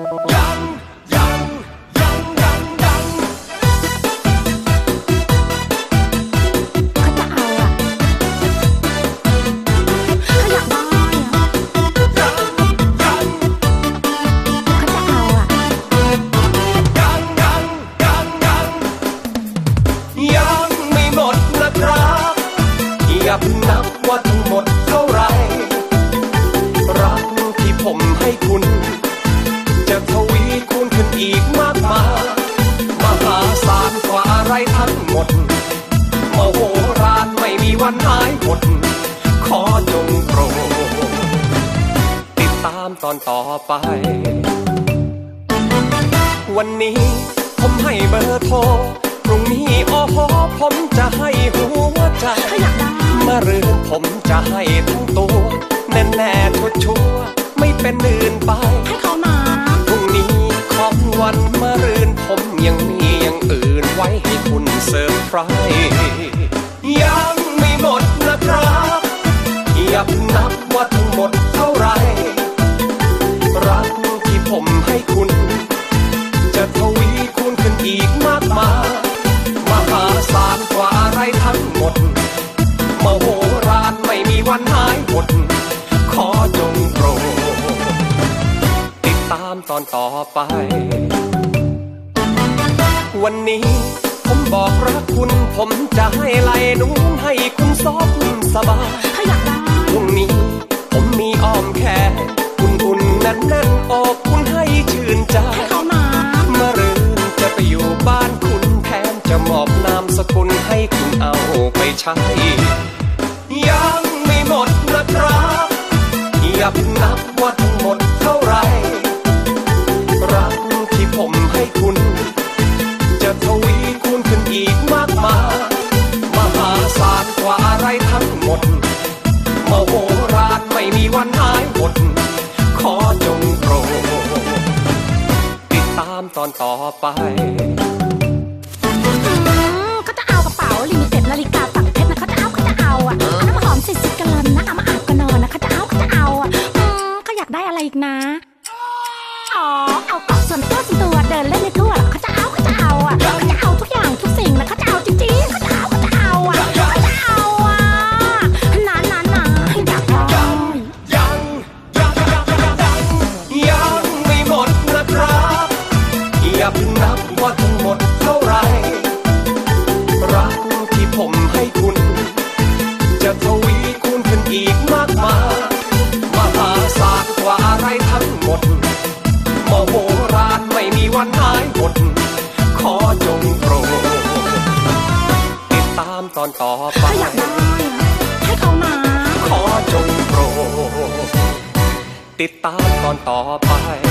อาอะเขาอยากได้อ่ามตอนต่อไป วันนี้ผมให้เบอร์โทร พรุ่งนี้โอ้โหผมจะให้หัวใจเขาอยากได้มารืนผมจะให้ทั้งตัว แน่แน่ชัวชัวร์ไม่เป็นอื่นไป ให้เขามา พรุ่งนี้ของวันมารืนผมยังมีอย่างอื่นไว้ให้คุณเซอร์ไพรส์ยังไม่หมดนะครับ อย่าพิ่งนับว่าทั้งหมด อนต่อไป วันนี้ผมบอกรักคุณ ผมจะให้ไหลนู้นให้คุณซอบสบายเขาอยากได้พรุ่งนี้ ผมมีอ้อมแขนอุ่นๆแน่นๆอกคุณให้ชื่นใจให้เขามามารืนจะไปอยู่บ้านคุณแทนจะมอบนามสกุลให้คุณเอาไปใช้ อนต่อไปอืมเขาจะเอากระเป๋าลิมิเต็ดนาฬิกาฝั่งเพชรนะเขาจะเอาเขาจะเอาอะน้ำหอมสิสิกะลอนนะเอามาอาบก็นอนนะเขาจะเอาเขาจะเอาอะอืมเขาอยากได้อะไรอีกนะอ๋อเอาเกาะส่วนตัวส่วนตัวเดินเล่นในทั่วเหรอเขาจะเอาเขาจะเอาอะเขาจะเอาทุกอย่างทุกสิ่ง อนต่อไปเขาอยากได้อะให้เขามา ขอจงโปรดติดตามตอนต่อไป